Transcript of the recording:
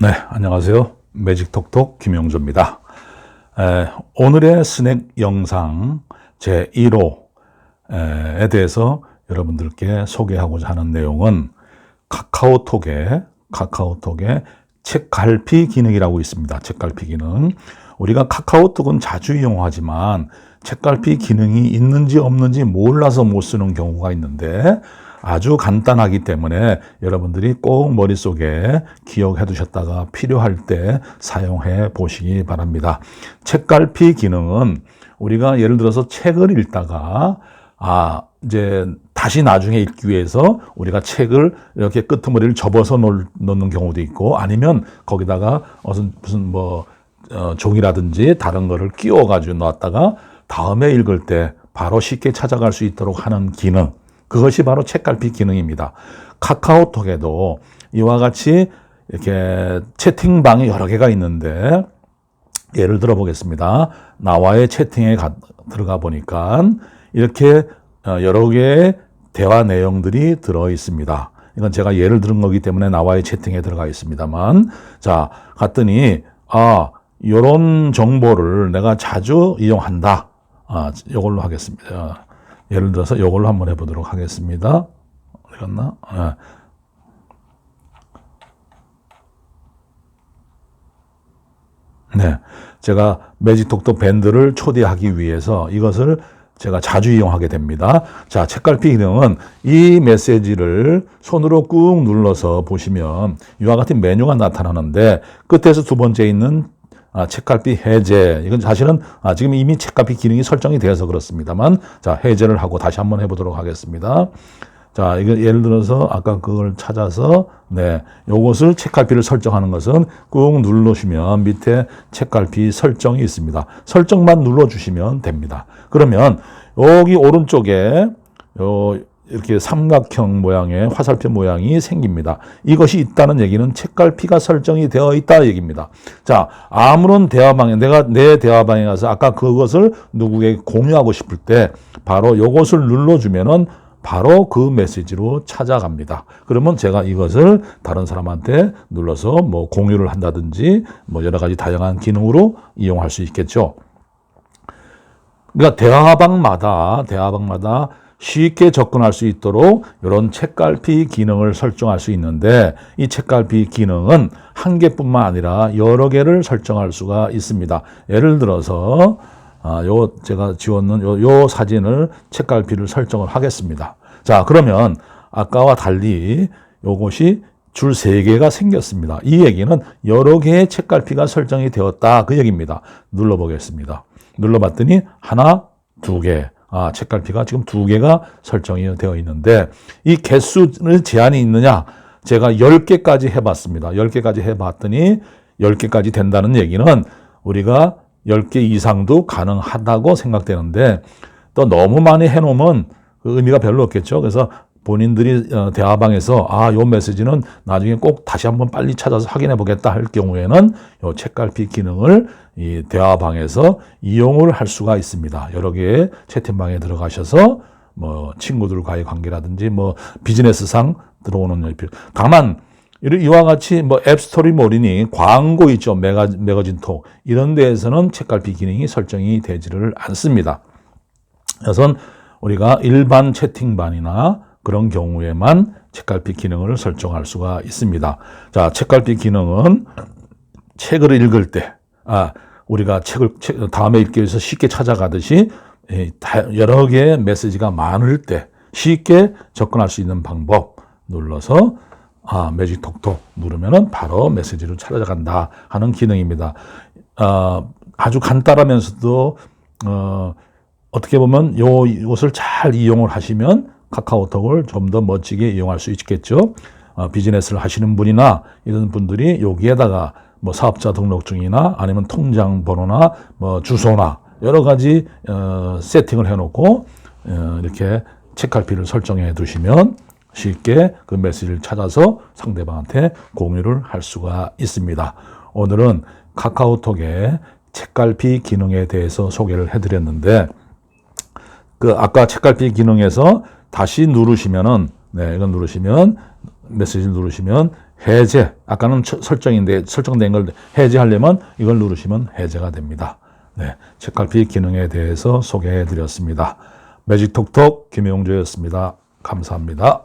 네, 안녕하세요. 매직톡톡 김용조입니다. 에, 오늘의 스낵 영상 제1호에 대해서 여러분들께 소개하고자 하는 내용은 카카오톡에 카카오톡에 책갈피 기능이라고 있습니다. 책갈피 기능. 우리가 카카오톡은 자주 이용하지만 책갈피 기능이 있는지 없는지 몰라서 못 쓰는 경우가 있는데 아주 간단하기 때문에 여러분들이 꼭 머릿속에 기억해 두셨다가 필요할 때 사용해 보시기 바랍니다. 책갈피 기능은 우리가 예를 들어서 책을 읽다가 아, 이제 다시 나중에 읽기 위해서 우리가 책을 이렇게 끄트머리를 접어서 놓는 경우도 있고 아니면 거기다가 무슨 무슨 뭐 어, 종이라든지 다른 거를 끼워 가지고 놨다가 다음에 읽을 때 바로 쉽게 찾아갈 수 있도록 하는 기능. 그것이 바로 책갈피 기능입니다. 카카오톡에도 이와 같이 이렇게 채팅방이 여러 개가 있는데 예를 들어 보겠습니다. 나와의 채팅에 가, 들어가 보니까 이렇게 어, 여러 개의 대화 내용들이 들어 있습니다. 이건 제가 예를 들은 거기 때문에 나와의 채팅에 들어가 있습니다만 자 갔더니 아 이런 정보를 내가 자주 이용한다. 아 이걸로 하겠습니다. 예를 들어서 이걸로 한번 해보도록 하겠습니다. 어디 갔나? 네. 네. 제가 매직톡톡 밴드를 초대하기 위해서 이것을 제가 자주 이용하게 됩니다. 자, 책갈피 기능은 이 메시지를 손으로 꾹 눌러서 보시면 이와 같은 메뉴가 나타나는데 끝에서 두 번째 있는 아, 책갈피 해제. 이건 사실은 아, 지금 이미 책갈피 기능이 설정이 되어서 그렇습니다만 자, 해제를 하고 다시 한번 해보도록 하겠습니다. 자, 이거 예를 들어서 아까 그걸 찾아서 네, 요것을 책갈피를 설정하는 것은 꾹 눌러주시면 밑에 책갈피 설정이 있습니다. 설정만 눌러주시면 됩니다. 그러면 여기 오른쪽에 요 이렇게 삼각형 모양의 화살표 모양이 생깁니다. 이것이 있다는 얘기는 책갈피가 설정이 되어 있다 얘기입니다. 자, 아무런 대화방에 내가 내 대화방에 가서 아까 그것을 누구에게 공유하고 싶을 때 바로 이것을 눌러 주면은 바로 그 메시지로 찾아갑니다. 그러면 제가 이것을 다른 사람한테 눌러서 뭐 공유를 한다든지 뭐 여러 가지 다양한 기능으로 이용할 수 있겠죠. 그러니까 대화방마다 대화방마다 쉽게 접근할 수 있도록 이런 책갈피 기능을 설정할 수 있는데 이 책갈피 기능은 한 개뿐만 아니라 여러 개를 설정할 수가 있습니다. 예를 들어서 아, 요 제가 지웠는 요, 요 사진을 책갈피를 설정을 하겠습니다. 자, 그러면 아까와 달리 요것이 줄세 개가 생겼습니다. 이 얘기는 여러 개의 책갈피가 설정이 되었다. 그 얘기입니다. 눌러보겠습니다. 눌러봤더니 하나, 두 개. 아, 책갈피가 지금 두 개가 설정이 되어 있는데 이 개수는 제한이 있느냐? 제가 10개까지 해봤습니다. 10개까지 해봤더니 10개까지 된다는 얘기는 우리가 10개 이상도 가능하다고 생각되는데 또 너무 많이 해놓으면 그 의미가 별로 없겠죠. 그래서 본인들이 어, 대화방에서 아, 요 메시지는 나중에 꼭 다시 한번 빨리 찾아서 확인해 보겠다 할 경우에는 요 책갈피 기능을 이 대화방에서 이용을 할 수가 있습니다. 여러 개의 채팅방에 들어가셔서 뭐 친구들과의 관계라든지 뭐 비즈니스상 들어오는 다만 이와 같이 뭐 앱스토리 몰이니 광고 있죠. 메가, 매거진 톡. 이런 데에서는 책갈피 기능이 설정이 되지를 않습니다. 그래서 우리가 일반 채팅반이나 그런 경우에만 책갈피 기능을 설정할 수가 있습니다. 자, 책갈피 기능은 책을 읽을 때, 아, 우리가 책을 다음에 읽기 위해서 쉽게 찾아가듯이 여러 개의 메시지가 많을 때 쉽게 접근할 수 있는 방법 눌러서 아, 매직 톡톡 누르면은 바로 메시지로 찾아간다 하는 기능입니다. 어, 아주 간단하면서도 어, 어떻게 보면 요 이것을 잘 이용을 하시면 카카오톡을 좀 더 멋지게 이용할 수 있겠죠. 어, 비즈니스를 하시는 분이나 이런 분들이 여기에다가 뭐 사업자 등록증이나 아니면 통장 번호나 뭐 주소나 여러 가지 어, 세팅을 해놓고 어, 이렇게 책갈피를 설정해 두시면 쉽게 그 메시지를 찾아서 상대방한테 공유를 할 수가 있습니다. 오늘은 카카오톡의 책갈피 기능에 대해서 소개를 해드렸는데 그 아까 책갈피 기능에서 다시 누르시면은 네, 이건 누르시면 메시지를 누르시면 해제. 아까는 처- 설정인데 설정된 걸 해제하려면 이걸 누르시면 해제가 됩니다. 네, 책갈피 기능에 대해서 소개해 드렸습니다. 매직톡톡 김용조였습니다. 감사합니다.